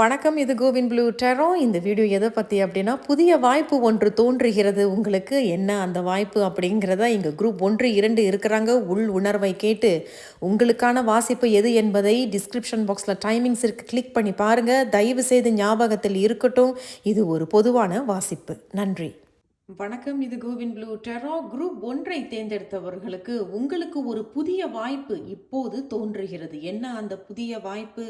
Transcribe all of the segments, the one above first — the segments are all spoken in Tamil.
வணக்கம் இது கோவின் ப்ளூ டெரோ. இந்த வீடியோ எதை பற்றி அப்படின்னா புதிய வாய்ப்பு ஒன்று தோன்றுகிறது. உங்களுக்கு என்ன அந்த வாய்ப்பு அப்படிங்கிறத இங்கே குரூப் ஒன்று இரண்டு இருக்கிறாங்க. உள் உணர்வை கேட்டு உங்களுக்கான வாசிப்பு எது என்பதை டிஸ்கிரிப்ஷன் பாக்ஸில் டைமிங்ஸ் இருக்கு. கிளிக் பண்ணி பாருங்கள் தயவு செய்து ஞாபகத்தில் இருக்கட்டும். இது ஒரு பொதுவான வாசிப்பு. நன்றி. வணக்கம் இது கோவின் ப்ளூ டெரோ. குரூப் ஒன்றை தேர்ந்தெடுத்தவர்களுக்கு உங்களுக்கு ஒரு புதிய வாய்ப்பு இப்போது தோன்றுகிறது. என்ன அந்த புதிய வாய்ப்பு?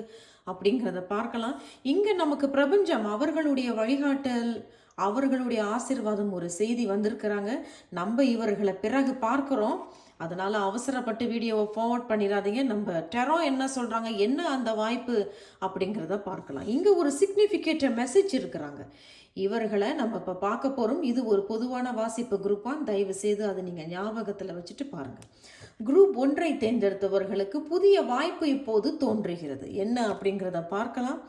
அப்படிங்கிறத பார்க்கலாம். இங்கே நமக்கு பிரபஞ்சம் அவர்களுடைய வழிகாட்டல் அவர்களுடைய ஆசிர்வாதம் ஒரு செய்தி வந்திருக்கிறாங்க. நம்ம இவர்களை பிறகு பார்க்குறோம். அதனால் அவசரப்பட்டு வீடியோவை ஃபார்வர்ட் பண்ணிடாதீங்க. நம்ம டெரோ என்ன சொல்கிறாங்க என்ன அந்த வாய்ப்பு? அப்படிங்கிறத பார்க்கலாம். இங்கே ஒரு சிக்னிஃபிகேட் மெசேஜ் இருக்கிறாங்க. இவர்களை நம்ம இப்போ பார்க்க போகிறோம் இது ஒரு பொதுவான வாசிப்பு குரூப்பாக தயவு செய்து அதை நீங்கள் ஞாபகத்தில் வச்சுட்டு பாருங்கள் குரூப் ஒன்றை தேர்ந்தெடுத்தவர்களுக்கு புதிய வாய்ப்பு இப்போது தோன்றுகிறது. என்ன அப்படிங்கிறத பார்க்கலாம்.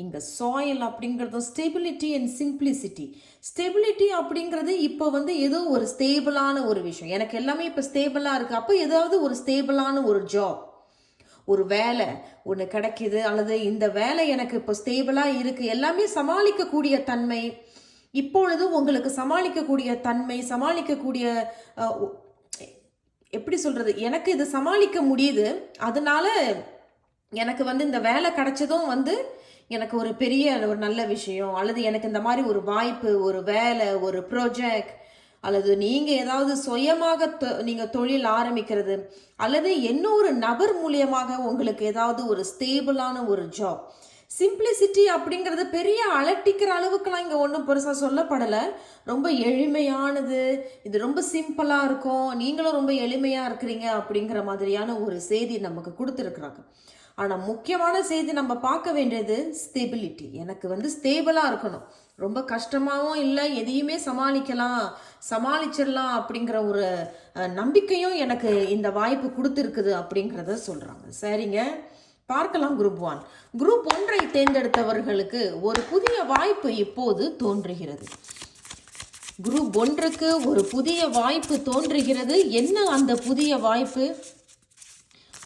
இங்கே சாயில் அப்படிங்கிறதும் ஸ்டெபிலிட்டி அண்ட் சிம்பிளிசிட்டி ஸ்டெபிலிட்டி அப்படிங்கிறது இப்போ வந்து ஏதோ ஒரு ஸ்டேபிளான ஒரு விஷயம். எனக்கு எல்லாமே இப்போ ஸ்டேபிளாக இருக்குது அப்போ ஏதாவது ஒரு ஸ்டேபிளான ஒரு ஜாப் ஒரு வேலை ஒன்று கிடைக்கிது அல்லது இந்த வேலை எனக்கு இப்போ ஸ்டேபிளாக இருக்குது எல்லாமே சமாளிக்கக்கூடிய தன்மை. இப்பொழுது உங்களுக்கு சமாளிக்கக்கூடிய தன்மை சமாளிக்கக்கூடிய எப்படி சொல்கிறது எனக்கு இது சமாளிக்க முடியுது. அதனால எனக்கு வந்து இந்த வேலை கிடைச்சதும் வந்து எனக்கு ஒரு பெரிய ஒரு நல்ல விஷயம் அல்லது எனக்கு இந்த மாதிரி ஒரு வாய்ப்பு ஒரு வேலை ஒரு ப்ராஜெக்ட் அல்லது நீங்கள் ஏதாவது சுயமாக தொ- தொழில் ஆரம்பிக்கிறது அல்லது இன்னொரு நபர் மூலியமாக உங்களுக்கு ஏதாவது ஒரு ஸ்டேபிளான ஒரு ஜாப் சிம்பிளிசிட்டி அப்படிங்கிறது பெரிய அலட்டிக்கிற அளவுக்குலாம் இங்கே ஒன்றும் பெருசாக சொல்லப்படலை. ரொம்ப எளிமையானது இது ரொம்ப சிம்பிளாக இருக்கும் நீங்களும் ரொம்ப எளிமையாக இருக்கிறீங்க அப்படிங்கிற மாதிரியான ஒரு செய்தி நமக்கு கொடுத்துருக்குறாங்க. ஆனால் முக்கியமான செய்தி நம்ம பார்க்க வேண்டியது ஸ்டெபிலிட்டி எனக்கு வந்து ஸ்டேபிளாக இருக்கணும். ரொம்ப கஷ்டமாகவும் இல்லை எதையுமே சமாளிக்கலாம் சமாளிச்சிடலாம் அப்படிங்கிற ஒரு நம்பிக்கையும் எனக்கு இந்த வாய்ப்பு கொடுத்துருக்குது அப்படிங்கிறத சொல்கிறாங்க சரிங்க. பார்க்கலாம் குரூப் ஒன் குரூப் ஒன்றை தேர்ந்தெடுத்தவர்களுக்கு ஒரு புதிய வாய்ப்பு இப்போது தோன்றுகிறது. குரூப் ஒன்றுக்கு ஒரு புதிய வாய்ப்பு தோன்றுகிறது. என்ன அந்த புதிய வாய்ப்பு?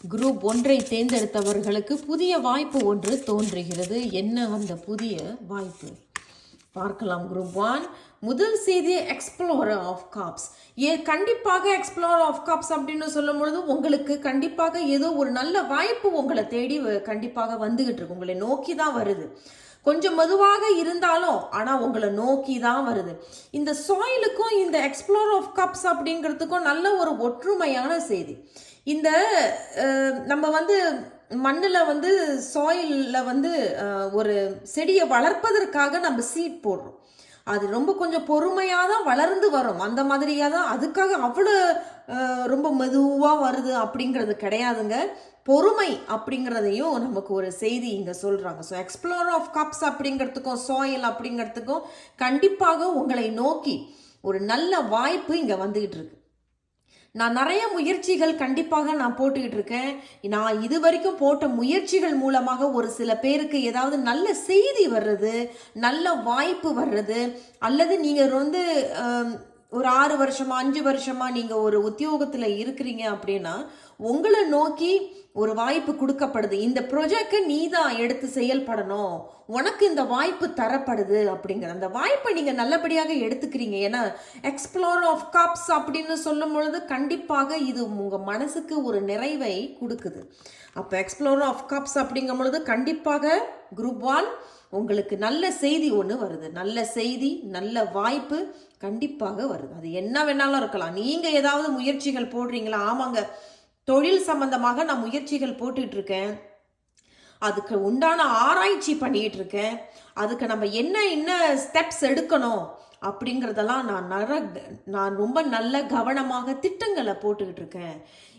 குரூப் ஒன்றை தேர்ந்தெடுத்தவர்களுக்கு புதிய வாய்ப்பு ஒன்று தோன்றுகிறது. என்ன அந்த புதிய வாய்ப்பு? பார்க்கலாம். குரூப் ஒன் முதல் செய்தி எக்ஸ்ப்ளோரர் ஆஃப் காப்ஸ் ஏ கண்டிப்பாக எக்ஸ்ப்ளோரர் ஆஃப் காப்ஸ் அப்படின்னு சொல்லும் பொழுது உங்களுக்கு கண்டிப்பாக ஏதோ ஒரு நல்ல வாய்ப்பு உங்களை தேடி வ- கண்டிப்பாக வந்துகிட்டு இருக்கு. உங்களை நோக்கி தான் வருது. கொஞ்சம் மெதுவாக இருந்தாலும் ஆனால் உங்களை நோக்கி தான் வருது. இந்த சாயிலுக்கும் இந்த எக்ஸ்ப்ளோர் ஆஃப் கப்ஸ் அப்படிங்கிறதுக்கும் நல்ல ஒரு ஒற்றுமையான செய்தி. இந்த நம்ம வந்து மண்ணில் வந்து சாயிலில் வந்து ஒரு செடியை வளர்ப்பதற்காக நம்ம சீட் போடுறோம். அது ரொம்ப கொஞ்சம் பொறுமையாக தான் வளர்ந்து வரும். அந்த மாதிரியாக தான் அதுக்காக அவ்வளோ ரொம்ப மெதுவாக வருது அப்படிங்கிறது கிடையாதுங்க. பொறுமை அப்படிங்கிறதையும் நமக்கு ஒரு செய்தி இங்கே சொல்கிறாங்க ஸோ எக்ஸ்ப்ளோர் ஆஃப் கப்ஸ் அப்படிங்கிறதுக்கும் சாயில் அப்படிங்கிறதுக்கும் கண்டிப்பாக உங்களை நோக்கி ஒரு நல்ல வாய்ப்பு இங்கே வந்துகிட்டு இருக்கு. நான் நிறைய முயற்சிகள் கண்டிப்பாக நான் போட்டுக்கிட்டு இருக்கேன். நான் இது வரைக்கும் போட்ட முயற்சிகள் மூலமாக ஒரு சில பேருக்கு ஏதாவது நல்ல செய்தி வர்றது நல்ல வாய்ப்பு வர்றது அல்லது நீங்கள் வந்து ஒரு ஆறு வருஷமா அஞ்சு வருஷமா நீங்கள் ஒரு உத்தியோகத்தில் இருக்கிறீங்க அப்படின்னா உங்களை நோக்கி ஒரு வாய்ப்பு கொடுக்கப்படுது. இந்த ப்ரொஜெக்டை நீ தான் எடுத்து செயல்படணும். உனக்கு இந்த வாய்ப்பு தரப்படுது அப்படிங்கிற அந்த வாய்ப்பை நீங்கள் நல்லபடியாக எடுத்துக்கிறீங்க. ஏன்னா எக்ஸ்ப்ளோர் ஆஃப் கப்ஸ் அப்படின்னு சொல்லும் பொழுது கண்டிப்பாக இது உங்கள் மனசுக்கு ஒரு நிறைவை கொடுக்குது. அப்போ எக்ஸ்ப்ளோர் ஆஃப் கப்ஸ் அப்படிங்கும் பொழுது கண்டிப்பாக குரூப் ஒன் உங்களுக்கு நல்ல செய்தி ஒன்று வருது. நல்ல செய்தி நல்ல வாய்ப்பு கண்டிப்பாக வருது. அது என்ன வேணாலும் இருக்கலாம். நீங்கள் ஏதாவது முயற்சிகள் போடுறீங்களா? ஆமாங்க. தொழில் சம்பந்தமாக நான் முயற்சிகள் போட்டுட்டு இருக்கேன் அதுக்கு உண்டான ஆராய்ச்சி பண்ணிட்டு இருக்கேன் அதுக்கு நம்ம என்ன என்ன ஸ்டெப்ஸ் எடுக்கணும் அப்படிங்கிறதெல்லாம் நான் நர நான் ரொம்ப நல்ல கவனமாக திட்டங்களை போட்டுக்கிட்டு இருக்கேன்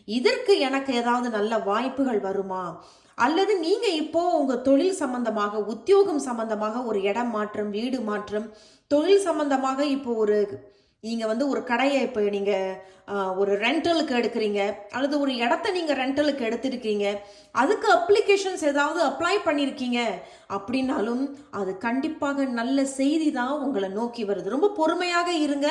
இதற்கு எனக்கு ஏதாவது நல்ல வாய்ப்புகள் வருமா? அல்லது நீங்க இப்போ உங்க தொழில் சம்பந்தமாக உத்தியோகம் சம்பந்தமாக ஒரு இடம் மாற்றம் வீடு மாற்றம் தொழில் சம்பந்தமாக இப்போ ஒரு நீங்கள் வந்து ஒரு கடையை இப்போ நீங்கள் ஒரு ரெண்டலுக்கு எடுக்கிறீங்க அல்லது ஒரு இடத்த நீங்கள் ரெண்டலுக்கு எடுத்திருக்கீங்க அதுக்கு அப்ளிகேஷன்ஸ் ஏதாவது அப்ளை பண்ணியிருக்கீங்க அப்படின்னாலும் அது கண்டிப்பாக நல்ல செய்தி தான் உங்களை நோக்கி வருது. ரொம்ப பொறுமையாக இருங்க.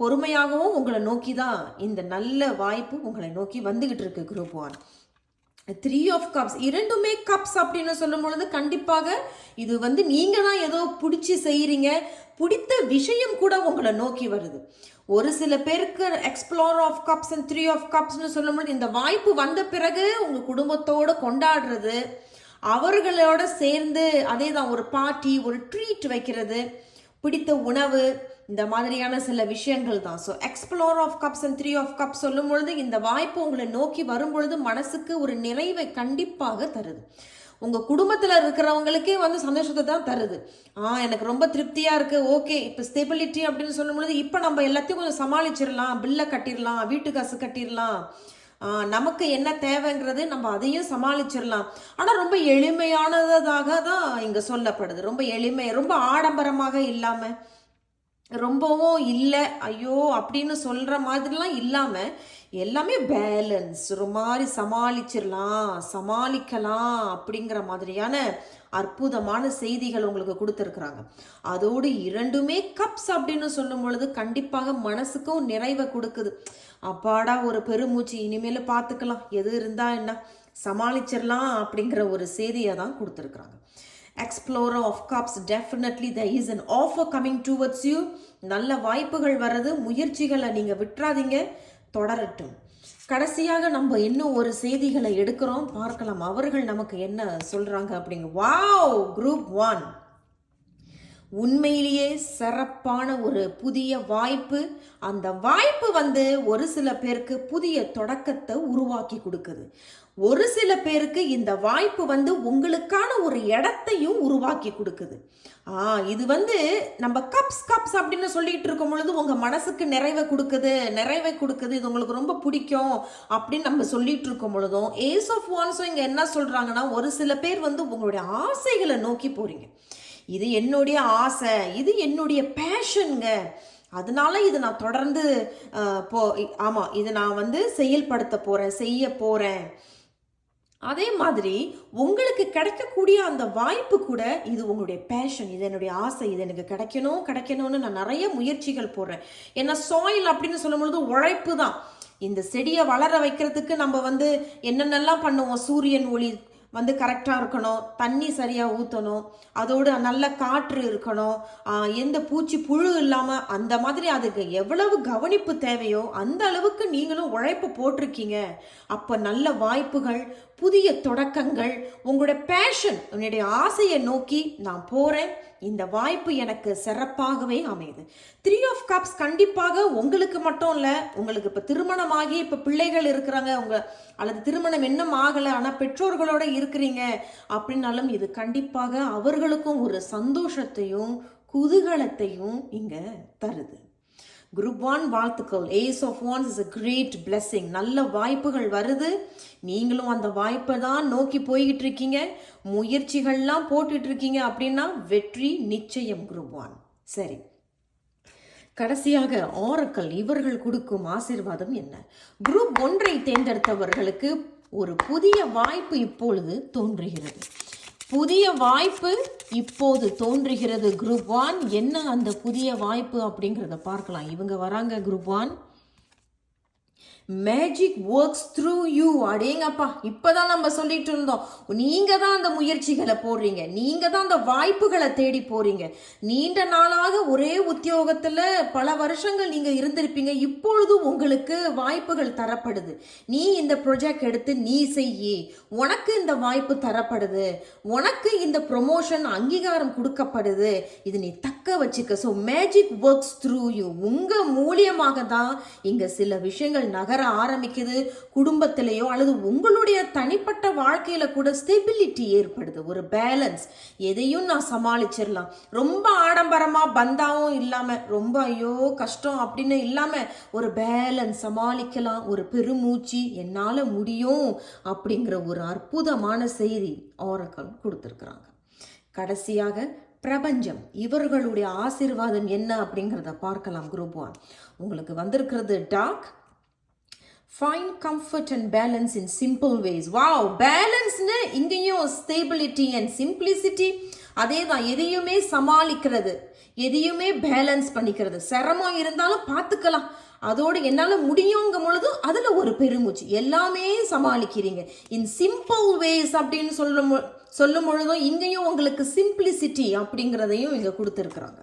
பொறுமையாகவும் உங்களை நோக்கி தான் இந்த நல்ல வாய்ப்பு உங்களை நோக்கி வந்துக்கிட்டு இருக்கு group one. Three of cups இரண்டுமே கப்ஸ் அப்படின்னு சொல்லும் பொழுது கண்டிப்பாக இது வந்து நீங்கள் தான் ஏதோ பிடிச்சி செய்கிறீங்க பிடித்த விஷயம் கூட உங்களை நோக்கி வருது. ஒரு சில பேருக்கு explore of cups and three of கப்ஸ்னு சொல்லும்போது இந்த வாய்ப்பு வந்த பிறகு உங்கள் குடும்பத்தோடு கொண்டாடுறது. அவர்களோட சேர்ந்து அதே தான் ஒரு பார்ட்டி ஒரு ட்ரீட் வைக்கிறது. பிடித்த உணவு இந்த மாதிரியான சில விஷயங்கள் தான். So explore of cups and three of cup சொல்லும் பொழுது இந்த வாய்ப்பு உங்களை நோக்கி வரும் பொழுது மனசுக்கு ஒரு நிறைவை கண்டிப்பாக தருது. உங்கள் குடும்பத்தில் இருக்கிறவங்களுக்கே வந்து சந்தோஷத்தை தான் தருது. ஆ எனக்கு ரொம்ப திருப்தியாக இருக்குது ஓகே இப்போ ஸ்டெபிலிட்டி அப்படின்னு சொல்லும் பொழுது இப்போ நம்ம எல்லாத்தையும் கொஞ்சம் சமாளிச்சிடலாம். பில்லை கட்டிடலாம் வீட்டு காசு கட்டிடலாம். நமக்கு என்ன தேவைங்கிறது நம்ம அதையும் சமாளிச்சிடலாம். ஆனால் ரொம்ப எளிமையானதாக தான் இங்கே சொல்லப்படுது. ரொம்ப எளிமை ரொம்ப ஆடம்பரமாக இல்லாமல் ரொம்பவும் இல்லை ஐயோ அப்படின்னு சொல்கிற மாதிரிலாம் இல்லாமல் எல்லாமே பேலன்ஸ் ஒரு மாதிரி சமாளிச்சிடலாம் சமாளிக்கலாம் அப்படிங்கிற மாதிரியான அற்புதமான செய்திகள் உங்களுக்கு கொடுத்துருக்குறாங்க. அதோடு இரண்டுமே கப்ஸ் அப்படின்னு சொல்லும் பொழுது கண்டிப்பாக மனசுக்கும் நிறைவை கொடுக்குது. அப்பாடா ஒரு பெருமூச்சு இனிமேல் பார்த்துக்கலாம் எது இருந்தால் என்ன? சமாளிச்சிடலாம் அப்படிங்கிற ஒரு செய்தியை தான் கொடுத்துருக்குறாங்க. Explorer of cups definitely there is an offer coming towards you நல்ல வாய்ப்புகள் வர்றது முயற்சிகளை நீங்கள் விட்டுறாதீங்க. தொடரட்டும். கடைசியாக நம்ம இன்னும் ஒரு செய்திகளை எடுக்கிறோம். பார்க்கலாம் அவர்கள் நமக்கு என்ன சொல்றாங்க அப்படிங்க வாவ் குரூப் ஒன். உண்மையிலேயே சிறப்பான ஒரு புதிய வாய்ப்பு. அந்த வாய்ப்பு வந்து ஒரு சில பேருக்கு புதிய தொடக்கத்தை உருவாக்கி கொடுக்குது. ஒரு சில பேருக்கு இந்த வாய்ப்பு வந்து உங்களுக்கான ஒரு இடத்தையும் உருவாக்கி கொடுக்குது. ஆ இது வந்து நம்ம கப்ஸ் கப்ஸ் அப்படின்னு சொல்லிட்டு இருக்கும் பொழுது உங்க மனசுக்கு நிறைவை கொடுக்குது நிறைவை கொடுக்குது. இது உங்களுக்கு ரொம்ப பிடிக்கும் அப்படின்னு நம்ம சொல்லிட்டு இருக்கும் பொழுதும் ஏஸ் ஆஃப் ஒன்ஸும் இங்க என்ன சொல்றாங்கன்னா ஒரு சில பேர் வந்து உங்களுடைய ஆசைகளை நோக்கி போறீங்க. இது என்னுடைய ஆசை இது என்னுடைய பேஷனுங்க அதனால இது நான் தொடர்ந்து போ ஆமாம் இது நான் வந்து செயல்படுத்த போகிறேன் செய்ய போகிறேன் அதே மாதிரி உங்களுக்கு கிடைக்கக்கூடிய அந்த வாய்ப்பு கூட இது உங்களுடைய பேஷன் இது என்னுடைய ஆசை இது எனக்கு கிடைக்கணும் கிடைக்கணும்னு நான் நிறைய முயற்சிகள் போடுறேன். ஏன்னா சாயில் அப்படின்னு சொல்லும் பொழுது உழைப்பு தான். இந்த செடியை வளர வைக்கிறதுக்கு நம்ம வந்து என்னென்னலாம் பண்ணுவோம்? சூரியன் ஒளி வந்து கரெக்டாக இருக்கணும் தண்ணி சரியாக ஊற்றணும் அதோடு நல்ல காற்று இருக்கணும் எந்த பூச்சி புழு இல்லாமல் அந்த மாதிரி அதுக்கு எவ்வளவு கவனிப்பு தேவையோ அந்த அளவுக்கு நீங்களும் உழைப்பு போட்டிருக்கீங்க. அப்போ நல்ல வாய்ப்புகள் புதிய தொடக்கங்கள் உங்களுடைய பேஷன் உன்னுடைய ஆசையை நோக்கி நான் போகிறேன் இந்த வாய்ப்பு எனக்கு சிறப்பாகவே அமையுது. த்ரீ ஆஃப் கப்ஸ் கண்டிப்பாக உங்களுக்கு மட்டும் இல்லை உங்களுக்கு இப்போ திருமணமாகி இப்போ பிள்ளைகள் இருக்கிறாங்க உங்க அல்லது திருமணம் இன்னும் ஆகலை ஆனால் பெற்றோர்களோட இருக்கிறீங்க அப்படின்னாலும் இது கண்டிப்பாக அவர்களுக்கும் ஒரு சந்தோஷத்தையும் குதூகலத்தையும் இங்கே தருது. குரூப் ஒன் வாழ்த்துக்கள். Ace of wands is a great blessing. நல்ல வாய்ப்புகள் வருது. நீங்களும் அந்த வாய்ப்பை தான் நோக்கி போய்கிட்டு இருக்கீங்க. முயற்சிகள்லாம் போட்டுட்டு இருக்கீங்க அப்படின்னா வெற்றி நிச்சயம் குரூப் ஒன் சரி. கடைசியாக ஆரக்கல் இவர்கள் கொடுக்கும் ஆசீர்வாதம் என்ன? குரூப் ஒன்றை தேர்ந்தெடுத்தவர்களுக்கு ஒரு புதிய வாய்ப்பு இப்பொழுது தோன்றுகிறது. புதிய வாய்ப்பு இப்போது தோன்றுகிறது. குரூப் ஒன் என்ன அந்த புதிய வாய்ப்பு அப்படிங்கிறத பார்க்கலாம். இவங்க வராங்க group one magic works through you அடேங்கப்பா இப்பதான் நம்ம சொல்லிட்டு இருந்தோம். நீங்க தான் அந்த முயற்சிகளை போடுறீங்க. நீங்க தான் அந்த வாய்ப்புகளை தேடி போறீங்க. நீண்ட நாளாக ஒரே உத்தியோகத்துல பல வருஷங்கள் நீங்க இருந்திருப்பீங்க. இப்பொழுது உங்களுக்கு வாய்ப்புகள் தரப்படுது. நீ இந்த ப்ரொஜெக்ட் எடுத்து நீ செய்யி. உனக்கு இந்த வாய்ப்பு தரப்படுது. உனக்கு இந்த ப்ரொமோஷன் அங்கீகாரம் கொடுக்கப்படுது. இது நீ தக்க வச்சுக்க. So magic works through you உங்க மூலியமாக தான் இங்க சில விஷயங்கள் நகர் ஆரம்பிக்குது. குடும்பத்திலேயோ அல்லது உங்களுடைய தனிப்பட்ட வாழ்க்கையில கூட ஸ்டெபிலிட்டி ஏற்படுது. ஒரு பேலன்ஸ் எதையும் நான் சமாளிச்சிடலாம் ரொம்ப ஆடம்பரமா பந்தாவும் இல்லாம ரொம்ப ஐயோ கஷ்டம் அப்படின்னு இல்லாம ஒரு பேலன்ஸ் சமாளிக்கலாம். ஒரு பெருமூச்சு என்னால முடியும் அப்படிங்கிற ஒரு அற்புதமான செய்தி ஆரக்கல் கொடுத்துருக்குறாங்க. கடைசியாக பிரபஞ்சம். இவர்களுடைய ஆசீர்வாதம் என்ன அப்படிங்கிறத பார்க்கலாம். குரூப் ஒன் உங்களுக்கு வந்திருக்கிறது talk find comfort and balance in simple ways wow பேலன்ஸ்னு இங்கேயும் ஸ்டேபிலிட்டி அண்ட் சிம்பிளிசிட்டி அதே தான் எதையுமே சமாளிக்கிறது எதையுமே பேலன்ஸ் பண்ணிக்கிறது. சிரமம் இருந்தாலும் பார்த்துக்கலாம். அதோடு என்னால் முடியுங்கும் பொழுதும் அதில் ஒரு பெருமூச்சு. எல்லாமே சமாளிக்கிறீங்க. இன் சிம்பிள் வேஸ் அப்படின்னு சொல்லும் சொல்லும் பொழுதும் இங்கேயும் உங்களுக்கு சிம்பிளிசிட்டி அப்படிங்கிறதையும் இங்கே கொடுத்துருக்குறாங்க.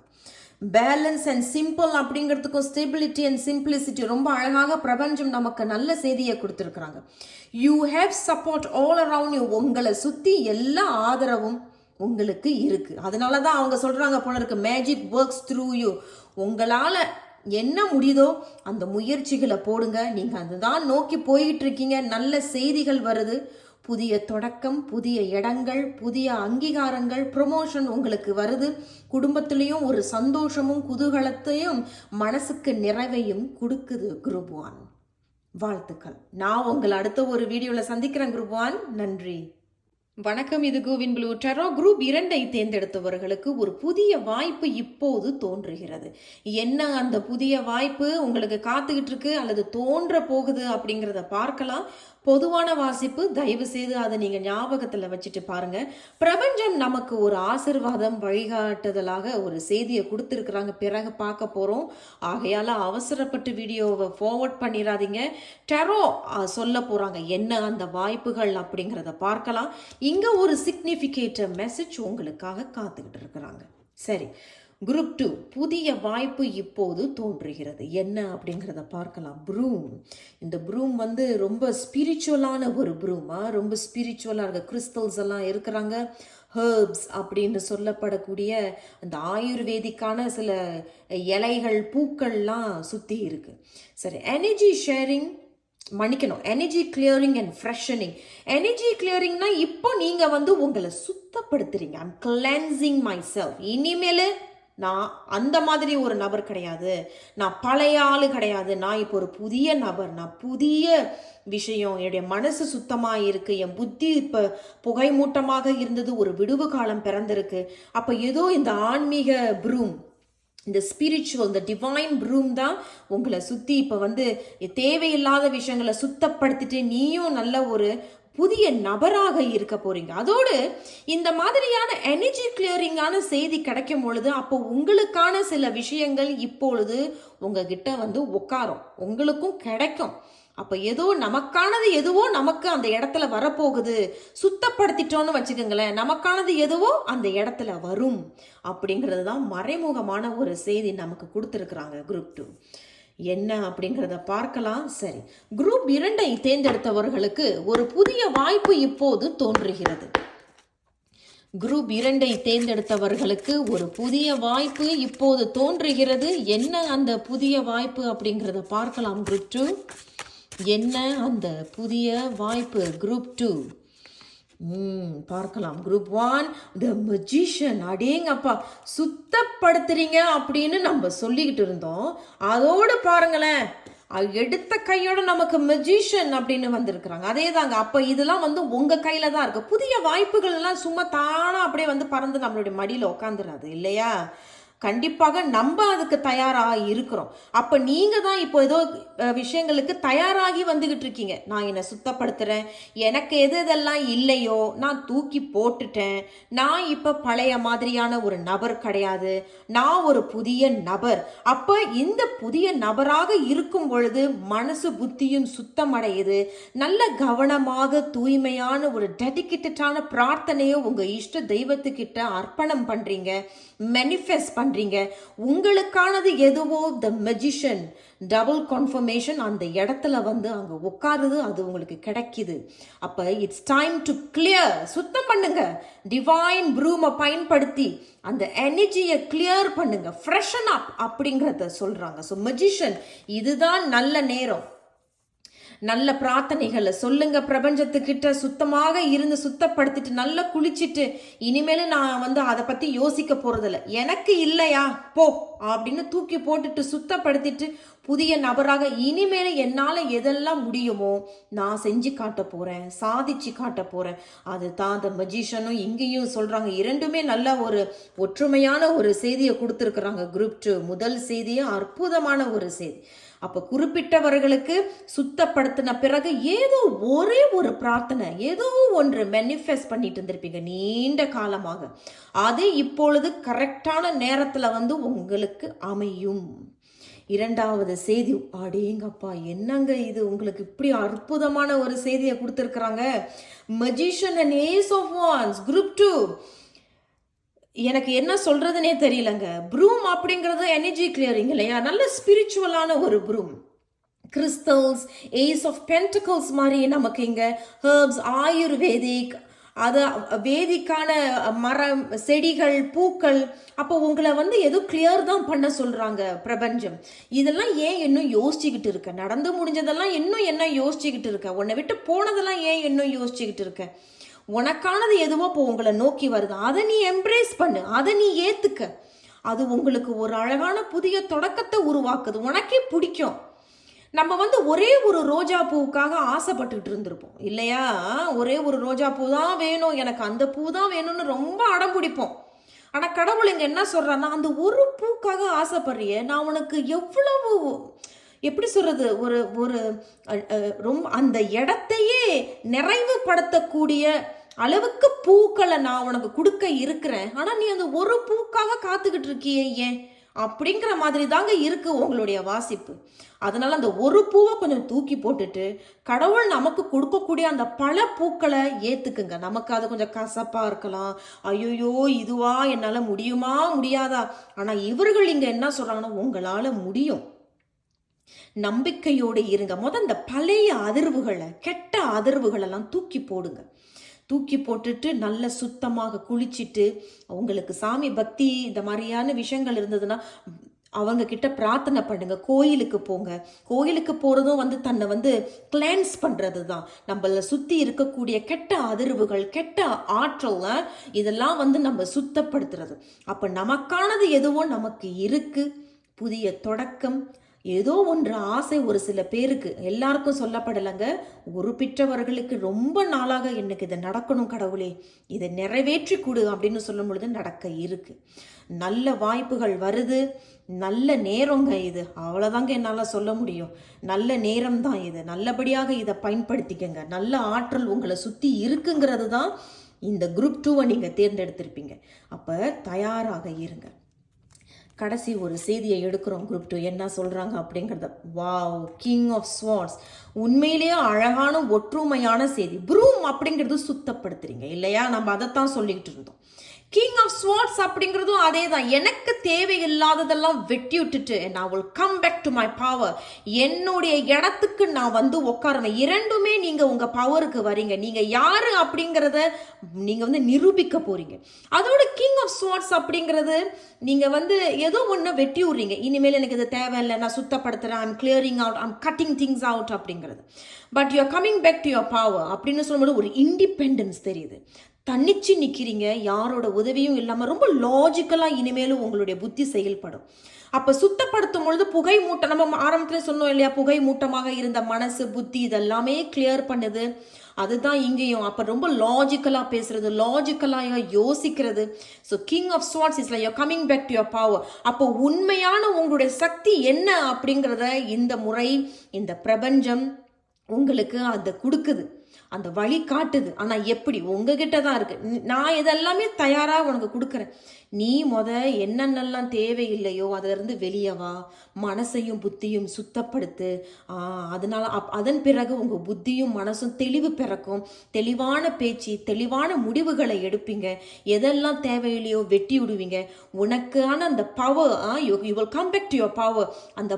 பேலன்ஸ் அண்ட் சிம்பிள் அப்படிங்கிறதுக்கும் ஸ்டெபிலிட்டி அண்ட் சிம்பிளிசிட்டி ரொம்ப அழகாக பிரபஞ்சம் நமக்கு நல்ல செய்தியை கொடுத்துருக்குறாங்க. You have support all around you உங்களை சுற்றி எல்லா ஆதரவும் உங்களுக்கு இருக்குது அதனால தான் அவங்க சொல்கிறாங்க போல இருக்கு மேஜிக் ஒர்க்ஸ் த்ரூ யூ உங்களால் என்ன முடியுதோ அந்த முயற்சிகளை போடுங்க. நீங்கள் அதுதான் நோக்கி போயிட்டு இருக்கீங்க. நல்ல செய்திகள் வருது. புதிய தொடக்கம் புதிய இடங்கள் புதிய அங்கீகாரங்கள் ப்ரொமோஷன் உங்களுக்கு வருது. குடும்பத்திலையும் ஒரு சந்தோஷமும் குதூகலத்தையும் மனசுக்கு நிறைவையும் கொடுக்குது குரூப் ஒன். வாழ்த்துக்கள். நான் உங்களை அடுத்த ஒரு வீடியோவில் சந்திக்கிறேன் குரூப் ஒன். நன்றி. வணக்கம் இது கோவின் ப்ளூ டெரோ. குரூப் இரண்டை தேர்ந்தெடுத்தவர்களுக்கு ஒரு புதிய வாய்ப்பு இப்போது தோன்றுகிறது. என்ன அந்த புதிய வாய்ப்பு உங்களுக்கு காத்துக்கிட்டு இருக்கு அல்லது தோன்ற போகுது அப்படிங்கிறத பார்க்கலாம். பொதுவான வாசிப்பு தயவு செய்து அதை நீங்கள் ஞாபகத்தில் வச்சுட்டு பாருங்க. பிரபஞ்சம் நமக்கு ஒரு ஆசிர்வாதம் வழிகாட்டுதலாக ஒரு செய்தியை கொடுத்துருக்குறாங்க. பிறகு பார்க்க போகிறோம் ஆகையால் அவசரப்பட்டு வீடியோவை ஃபார்வர்ட் பண்ணிடாதீங்க. டெரோ சொல்ல போகிறாங்க என்ன அந்த வாய்ப்புகள் அப்படிங்கிறத பார்க்கலாம். இங்கே ஒரு சிக்னிஃபிகேட்டிவ் மெசேஜ் உங்களுக்காக காத்துக்கிட்டு இருக்கிறாங்க. சரி. குரூப் டூ புதிய வாய்ப்பு இப்போது தோன்றுகிறது. என்ன அப்படிங்கிறத பார்க்கலாம். ப்ரூம் இந்த ப்ரூம் வந்து ரொம்ப ஸ்பிரிச்சுவலான ஒரு ப்ரூமா ரொம்ப ஸ்பிரிச்சுவலாக இருக்க கிறிஸ்டல்ஸ் எல்லாம் இருக்கிறாங்க. ஹர்ப்ஸ் அப்படின்னு சொல்லப்படக்கூடிய அந்த ஆயுர்வேதிக்கான சில இலைகள் பூக்கள்லாம் சுற்றி இருக்குது சரி எனர்ஜி ஷேரிங் மன்னிக்கணும். Energy clearing and freshening energy கிளியரிங்னா இப்போ நீங்கள் வந்து உங்களை சுத்தப்படுத்துறீங்க. ஐம் கிளென்சிங் மை செல்ஃப் இனிமேல் நான் அந்த மாதிரி ஒரு நபர் கிடையாது. நான் பழைய ஆள் கிடையாது. நான் இப்போ ஒரு புதிய நபர். நான் புதிய விஷயம். என்னுடைய மனசு சுத்தமாக இருக்குது என் புத்தி இப்போ புகைமூட்டமாக இருந்தது. ஒரு விடுவு காலம் பிறந்திருக்கு. அப்போ ஏதோ இந்த ஆன்மீக ப்ரூம் இந்த ஸ்பிரிச்சுவல் இந்த டிவைன் ப்ரூம் தான் உங்களை சுற்றி இப்போ வந்து தேவையில்லாத விஷயங்களை சுத்தப்படுத்திட்டு நீயும் நல்ல ஒரு புதிய நபராக இருக்க போறீங்க. அதோடு இந்த மாதிரியான எனர்ஜி கிளியரிங்கான செய்தி கிடைக்கும் பொழுது அப்போ உங்களுக்கான சில விஷயங்கள் இப்பொழுது உங்ககிட்ட வந்து உட்காரும். உங்களுக்கும் கிடைக்கும். அப்போ ஏதோ நமக்கானது எதுவோ நமக்கு அந்த இடத்துல வரப்போகுது. சுத்தப்படுத்திட்டோன்னு வச்சுக்கோங்களேன் நமக்கானது எதுவோ அந்த இடத்துல வரும். அப்படிங்கிறது தான் மறைமுகமான ஒரு செய்தி நமக்கு கொடுத்துருக்குறாங்க குரூப் டூ என்ன அப்படிங்கிறத பார்க்கலாம். சரி. குரூப் இரண்டை தேர்ந்தெடுத்தவர்களுக்கு ஒரு புதிய வாய்ப்பு இப்போது தோன்றுகிறது. குரூப் இரண்டை தேர்ந்தெடுத்தவர்களுக்கு ஒரு புதிய வாய்ப்பு இப்போது தோன்றுகிறது. என்ன அந்த புதிய வாய்ப்பு அப்படிங்கிறத பார்க்கலாம். Group two. என்ன அந்த புதிய வாய்ப்பு? Group two. பார்க்கலாம். குரூப் ஒன் த மஜிஷியன் அடேங்கப்பா சுத்தப்படுத்துறீங்க அப்படின்னு நம்ம சொல்லிக்கிட்டு இருந்தோம். அதோடு பாருங்களேன். அது எடுத்த கையோட நமக்கு மெஜிஷியன் அப்படின்னு வந்திருக்கிறாங்க. அதே தாங்க அப்போ இதெல்லாம் வந்து உங்கள் கையில் தான் இருக்குது புதிய வாய்ப்புகள் எல்லாம் சும்மா தானாக அப்படியே வந்து பறந்து நம்மளுடைய மடியில் உட்காந்துடாது இல்லையா? கண்டிப்பாக நம்ம அதுக்கு தயாராக இருக்கிறோம். அப்போ நீங்கள் தான் இப்போ ஏதோ விஷயங்களுக்கு தயாராகி வந்துக்கிட்டு இருக்கீங்க. நான் என்னை சுத்தப்படுத்துகிறேன் எனக்கு எது எதெல்லாம் இல்லையோ நான் தூக்கி போட்டுட்டேன். நான் இப்போ பழைய மாதிரியான ஒரு நபர் கிடையாது. நான் ஒரு புதிய நபர். அப்போ இந்த புதிய நபராக இருக்கும் பொழுது மனசு புத்தியும் சுத்தமடையுது. நல்ல கவனமாக தூய்மையான ஒரு டெடிக்கேட்டடான பிரார்த்தனையை உங்கள் இஷ்ட தெய்வத்துக்கிட்ட அர்ப்பணம் பண்ணுறீங்க manifest பண்றீங்க? உங்களுக்கானது எதுவோ? த மெஜிஷியன் டபுள் கன்ஃபர்மேஷன் அந்த இடத்துல வந்து அங்கே உட்காருது அது உங்களுக்கு கிடைக்குது. அப்போ இட்ஸ் டைம் டு கிளியர் சுத்தம் பண்ணுங்க. டிவைன் ப்ரூமை பயன்படுத்தி அந்த எனர்ஜியை கிளியர் பண்ணுங்க. ஃப்ரெஷன் அப் அப்படிங்கிறத சொல்றாங்க. ஸோ மெஜிஷியன் இதுதான் நல்ல நேரம். நல்ல பிரார்த்தனைகளை சொல்லுங்க. பிரபஞ்சத்துக்கிட்ட சுத்தமாக இருந்து சுத்தப்படுத்திட்டு நல்லா குளிச்சுட்டு இனிமேல் நான் வந்து அதை பற்றி யோசிக்க போகிறதில்ல எனக்கு இல்லையா? போ அப்படின்னு தூக்கி போட்டுட்டு சுத்தப்படுத்திட்டு புதிய நபராக இனிமேல் என்னால் எதெல்லாம் முடியுமோ நான் செஞ்சு காட்ட போகிறேன் சாதிச்சு காட்ட போகிறேன் அதுதான் அந்த மஜிஷனும் இங்கேயும் சொல்கிறாங்க இரண்டுமே நல்ல ஒரு ஒற்றுமையான ஒரு செய்தியை கொடுத்துருக்குறாங்க. குரூப் டூ முதல் செய்தியும் அற்புதமான ஒரு செய்தி. அப்போ குறிப்பிட்டவர்களுக்கு சுத்தப்படுத்தின பிறகு ஏதோ ஒரே ஒரு பிரார்த்தனை ஏதோ ஒன்று மெனிஃபெஸ்ட் பண்ணிட்டு இருந்திருப்பீங்க நீண்ட காலமாக. அது இப்பொழுது கரெக்டான நேரத்தில் வந்து உங்களுக்கு அமையும். இரண்டாவது செய்தி அடேங்கப்பா என்னங்க இது? உங்களுக்கு இப்படி அற்புதமான ஒரு செய்தியை கொடுத்துருக்குறாங்க. Magician and ace of wands group two எனக்கு என்ன சொல்றதுனே தெரியலங்க. ப்ரூம் அப்படிங்கிறது எனர்ஜி கிளியரிங் இல்லையா? நல்ல ஸ்பிரிச்சுவலான ஒரு broom crystals ace of pentacles மாதிரி நமக்கு இங்கே ஹர்ப்ஸ் ஆயுர்வேதிக் அது வேதிக்கான மரம் செடிகள் பூக்கள் அப்போ உங்களை வந்து ஏதோ கிளியர் தான் பண்ண சொல்கிறாங்க பிரபஞ்சம். இதெல்லாம் ஏன் இன்னும் யோசிச்சுக்கிட்டு இருக்க? நடந்து முடிஞ்சதெல்லாம் இன்னும் என்ன யோசிச்சுக்கிட்டு இருக்க? உன்னை விட்டு போனதெல்லாம் ஏன் இன்னும் யோசிச்சுக்கிட்டு இருக்க? உனக்கானது எதுவோ இப்போ உங்களை நோக்கி வருது. அதை நீ எம்ப்ரேஸ் பண்ணு. அதை நீ ஏற்றுக்க அது உங்களுக்கு ஒரு அழகான புதிய தொடக்கத்தை உருவாக்குது. உனக்கே பிடிக்கும். நம்ம வந்து ஒரே ஒரு ரோஜா பூவுக்காக ஆசைப்பட்டுக்கிட்டு இருந்திருப்போம். இல்லையா? ஒரே ஒரு ரோஜா பூ தான் வேணும். எனக்கு அந்த பூ தான் வேணும்னு ரொம்ப அடம் பிடிப்போம். ஆனால் கடவுள் இங்கே என்ன சொல்கிறான்னா அந்த ஒரு பூக்காக ஆசைப்படுறிய நான் உனக்கு எவ்வளவு எப்படி சொல்கிறது ஒரு ஒரு ரொம்ப அந்த இடத்தையே நிறைவுபடுத்தக்கூடிய அளவுக்கு பூக்களை நான் உனக்கு கொடுக்க இருக்கிறேன். ஆனால் நீ அந்த ஒரு பூக்காக காத்துக்கிட்டு இருக்கியே ஏன்? அப்படிங்கிற மாதிரி தாங்க இருக்கு உங்களுடைய வாசிப்பு. அதனால அந்த ஒரு பூவை கொஞ்சம் தூக்கி போட்டுட்டு கடவுள் நமக்கு கொடுக்கக்கூடிய அந்த பல பூக்களை ஏத்துக்குங்க. நமக்கு அது கொஞ்சம் கசப்பா இருக்கலாம். ஐயோயோ இதுவா? என்னால முடியுமா? முடியாதா? ஆனா இவர்கள் இங்க என்ன சொல்றாங்கன்னா உங்களால முடியும். நம்பிக்கையோடு இருங்க. முத இந்த பழைய அதிர்வுகளை கெட்ட அதிர்வுகளெல்லாம் தூக்கி போடுங்க. தூக்கி போட்டுட்டு நல்ல சுத்தமாக குளிச்சிட்டு அவங்களுக்கு சாமி பக்தி இந்த மாதிரியான விஷயங்கள் இருந்ததுன்னா அவங்க கிட்ட பிரார்த்தனை பண்ணுங்க. கோயிலுக்கு போங்க. கோயிலுக்கு போகிறதும் வந்து தன்னை வந்து கிளான்ஸ் பண்ணுறது தான் நம்மளை சுற்றி இருக்கக்கூடிய கெட்ட அதிர்வுகள் கெட்ட ஆற்றல் இதெல்லாம் வந்து நம்ம சுத்தப்படுத்துறது. அப்போ நமக்கானது எதுவோ நமக்கு இருக்கு. புதிய தொடக்கம். ஏதோ ஒன்று ஆசை ஒரு சில பேருக்கு. எல்லாருக்கும் சொல்லப்படலைங்க. உறுப்பிற்றவர்களுக்கு ரொம்ப நாளாக எனக்கு இதை நடக்கணும் கடவுளே. இதை நிறைவேற்றி கொடு அப்படின்னு சொல்லும் பொழுது நடக்க இருக்கு. நல்ல வாய்ப்புகள் வருது. நல்ல நேரங்க இது. அவ்வளோதாங்க என்னால் சொல்ல முடியும். நல்ல நேரம் தான் இது. நல்லபடியாக இதை பயன்படுத்திக்கங்க. நல்ல ஆற்றல் உங்களை சுற்றி இருக்குங்கிறது தான் இந்த குரூப் டூவை நீங்கள் தேர்ந்தெடுத்திருப்பீங்க. அப்போ தயாராக இருங்க. கடைசி ஒரு செய்தியை எடுக்கிறோம் குரூப் டூ என்ன சொல்கிறாங்க அப்படிங்கிறத. வாவ் கிங் ஆஃப் ஸ்வார்ட்ஸ் உண்மையிலேயே அழகான ஒற்றுமையான செய்தி. ப்ரூம் அப்படிங்கிறது சுத்தப்படுத்துறீங்க இல்லையா? நம்ம அதைத்தான் சொல்லிக்கிட்டு இருந்தோம். கிங் ஆஃப் ஸ்வார்ட்ஸ் அப்படிங்கிறதும் அதே தான் எனக்கு தேவையில்லாததெல்லாம் வெட்டி விட்டுட்டு நான் will come back to my power என்னுடைய இடத்துக்கு நான் வந்து உட்காருவேன் இரண்டுமே நீங்கள் உங்கள் பவருக்கு வரீங்க. நீங்கள் யார் அப்படிங்கிறத நீங்கள் வந்து நிரூபிக்க போகிறீங்க அதோட ஆஃப் ஸ்வார்ட்ஸ் அப்படிங்கிறது நீங்கள் வந்து ஏதோ ஒன்று வெட்டி விடுறீங்க இனிமேல் எனக்கு இது தேவையில்லை நான் சுத்தப்படுத்துறேன் I'm clearing out I'm cutting things out அப்படிங்கிறது. But you coming back to your power அப்படின்னு சொல்லும்போது ஒரு இண்டிபெண்டன்ஸ் தெரியுது. தன்னிச்சு நிற்கிறீங்க யாரோட உதவியும் இல்லாமல் ரொம்ப லாஜிக்கலாக இனிமேலும் உங்களுடைய புத்தி செயல்படும். அப்போ சுத்தப்படுத்தும் பொழுது புகை மூட்டம் நம்ம ஆரம்பத்தில் சொன்னோம் இல்லையா புகை மூட்டமாக இருந்த மனசு புத்தி இதெல்லாமே கிளியர் பண்ணுது. அதுதான் இங்கேயும். அப்போ ரொம்ப லாஜிக்கலாக பேசுறது லாஜிக்கலாக யோசிக்கிறது. So king of swords is like coming back to your power அப்போ உண்மையான உங்களுடைய சக்தி என்ன அப்படிங்கிறத இந்த முறை இந்த பிரபஞ்சம் உங்களுக்கு அதை கொடுக்குது அந்த வழி காட்டுது. ஆனால் எப்படி? உங்ககிட்ட தான் இருக்கு. நான் இதெல்லாமே தயாராக உனக்கு கொடுக்குறேன். நீ முத என்னென்னலாம் தேவையில்லையோ அதிலிருந்து வெளியே வா. மனசையும் புத்தியும் சுத்தப்படுத்து. அதனால் அப் அதன் பிறகு உங்கள் புத்தியும் மனசும் தெளிவு பிறக்கும். தெளிவான பேச்சு தெளிவான முடிவுகளை எடுப்பீங்க. எதெல்லாம் தேவையில்லையோ வெட்டி விடுவீங்க. உனக்கான அந்த power you you will come back to your power அந்த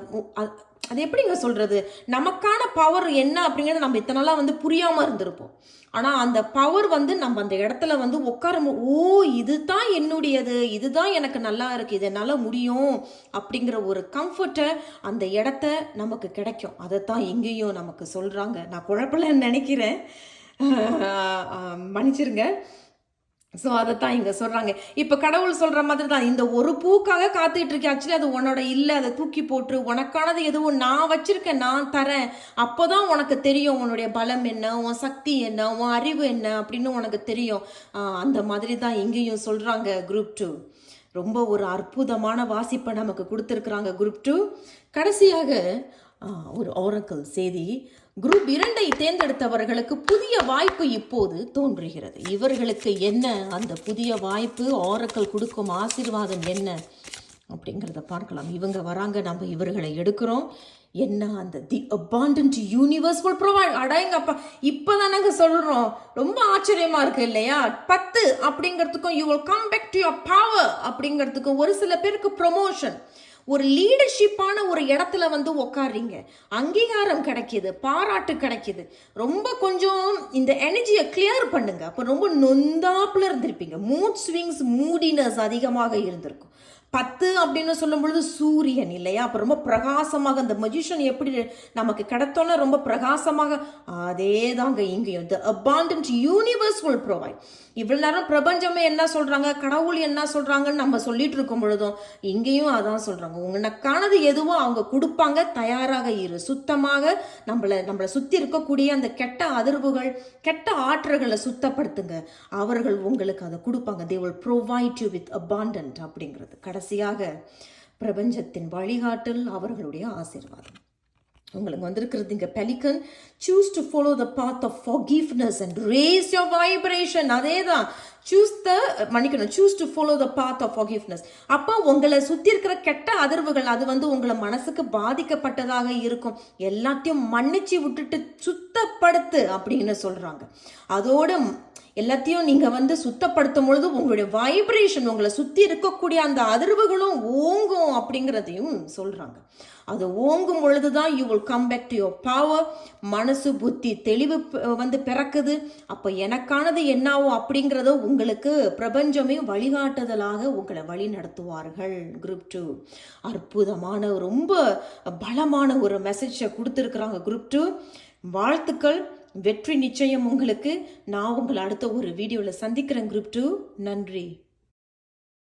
அது எப்படிங்க சொல்கிறது நமக்கான பவர் என்ன அப்படிங்கிறது நம்ம இத்தனை நாளாக வந்து புரியாமல் இருந்திருப்போம். ஆனால் அந்த பவர் வந்து நம்ம அந்த இடத்துல வந்து உட்காரும் ஓ இது தான் என்னுடையது. இதுதான் எனக்கு நல்லா இருக்குது இது முடியும். அப்படிங்கிற ஒரு கம்ஃபர்ட்டை அந்த இடத்த நமக்கு கிடைக்கும். அதைத்தான் எங்கேயும் நமக்கு சொல்கிறாங்க நான் குழப்பலன்னு நினைக்கிறேன். மன்னிச்சிருங்க. ஸோ அதை தான் இங்கே சொல்கிறாங்க இப்போ கடவுள் சொல்கிற மாதிரி தான் இந்த ஒரு பூக்காக காத்துக்கிட்டு இருக்கேன். ஆக்சுவலி அது உன்னோட இல்லை. அதை தூக்கி போட்டு உனக்கானது எதுவும் நான் வச்சுருக்கேன் நான் தரேன். அப்போ தான் உனக்கு தெரியும் உன்னுடைய பலம் என்ன உன் சக்தி என்ன உன் அறிவு என்ன அப்படின்னு உனக்கு தெரியும். அந்த மாதிரி தான் இங்கேயும் சொல்கிறாங்க குரூப் டூ ரொம்ப ஒரு அற்புதமான வாசிப்பை நமக்கு கொடுத்துருக்குறாங்க குரூப் டூ கடைசியாக ஒரு ஓரக்கல் செய்தி. குரூப் இரண்டை தேர்ந்தெடுத்தவர்களுக்கு புதிய வாய்ப்பு இப்போது தோன்றுகிறது. இவர்களுக்கு என்ன? அந்த புதிய வாய்ப்பு ஆரக்கள் கொடுக்கும் ஆசீர்வாதம் என்ன? அப்படிங்கிறத பார்க்கலாம். இவங்க வராங்க நம்ம இவர்களை எடுக்கிறோம். என்ன? அந்த the abundant universe will provide. அடேங்கப்பா இப்போ தானங்க சொல்கிறோம் ரொம்ப ஆச்சரியமாக இருக்கு இல்லையா? பத்து அப்படிங்கிறதுக்கும் you will come back to your power அப்படிங்கிறதுக்கும் ஒரு சில பேருக்கு ப்ரொமோஷன் ஒரு லீடர்ஷிப்பான ஒரு இடத்துல வந்து உக்காடுறீங்க அங்கீகாரம் கிடைக்கிது பாராட்டு கிடைக்கிது. ரொம்ப கொஞ்சம் இந்த எனர்ஜியை கிளியர் பண்ணுங்க. அப்போ ரொம்ப நொந்தாப்புல இருந்திருப்பீங்க. மூட் ஸ்விங்ஸ் மூடினஸ் அதிகமாக இருந்திருக்கும். பத்து அப்படின்னு சொல்லும் பொழுது சூரியன் இல்லையா? அப்போ ரொம்ப பிரகாசமாக அந்த மஜிஷன் எப்படி நமக்கு கிடைத்தோன்னா ரொம்ப பிரகாசமாக அதே தாங்க இங்கேயும். The abundant universe will provide இவ்வளோ நேரம் பிரபஞ்சமே என்ன சொல்கிறாங்க கடவுள் என்ன சொல்கிறாங்கன்னு நம்ம சொல்லிட்டு இருக்கும் பொழுதும் இங்கேயும் அதான் சொல்கிறாங்க உங்களுக்கானது எதுவோ அவங்க கொடுப்பாங்க தயாராக இரு. சுத்தமாக நம்மளை நம்மளை சுற்றி இருக்கக்கூடிய அந்த கெட்ட அதிர்வுகள் கெட்ட ஆற்றல்களை சுத்தப்படுத்துங்க. அவர்கள் உங்களுக்கு அதை கொடுப்பாங்க. They will provide you with abundant அப்படிங்கிறது. கடைசியாக பிரபஞ்சத்தின் வழிகாட்டல் அவர்களுடைய ஆசீர்வாதம். உங்களுக்கு வந்திருக்கிறது இங்க pelican choose to follow the path of forgiveness and raise your vibration அதே தான் சூஸ் த மன்னிக்கணும். Choose to follow the path of forgiveness. அப்போ உங்களை சுற்றி இருக்கிற கெட்ட அதிர்வுகள் அது வந்து உங்களை மனசுக்கு பாதிக்கப்பட்டதாக இருக்கும். எல்லாத்தையும் மன்னிச்சு விட்டுட்டு சுத்தப்படுத்து அப்படின்னு சொல்கிறாங்க அதோட எல்லாத்தையும் நீங்கள் வந்து சுத்தப்படுத்தும் பொழுது உங்களுடைய வைப்ரேஷன் உங்களை சுற்றி இருக்கக்கூடிய அந்த அதிர்வுகளும் ஓங்கும் அப்படிங்கிறதையும் சொல்கிறாங்க அது ஓங்கும் பொழுது தான் you will come back to your power மனசு புத்தி தெளிவு வந்து பிறக்குது. அப்போ எனக்கானது என்னாவோ அப்படிங்கிறத உங்களுக்கு பிரபஞ்சமே வழிகாட்டுதலாக உங்களை வழி நடத்துவார்கள். குரூப் டூ அற்புதமான ரொம்ப பலமான ஒரு மெசேஜை கொடுத்துருக்குறாங்க குரூப் டூ வாழ்த்துக்கள் வெற்றி நிச்சயம் உங்களுக்கு. நான் உங்களை அடுத்த ஒரு வீடியோவில் சந்திக்கிறேன் குரூப் டூ நன்றி.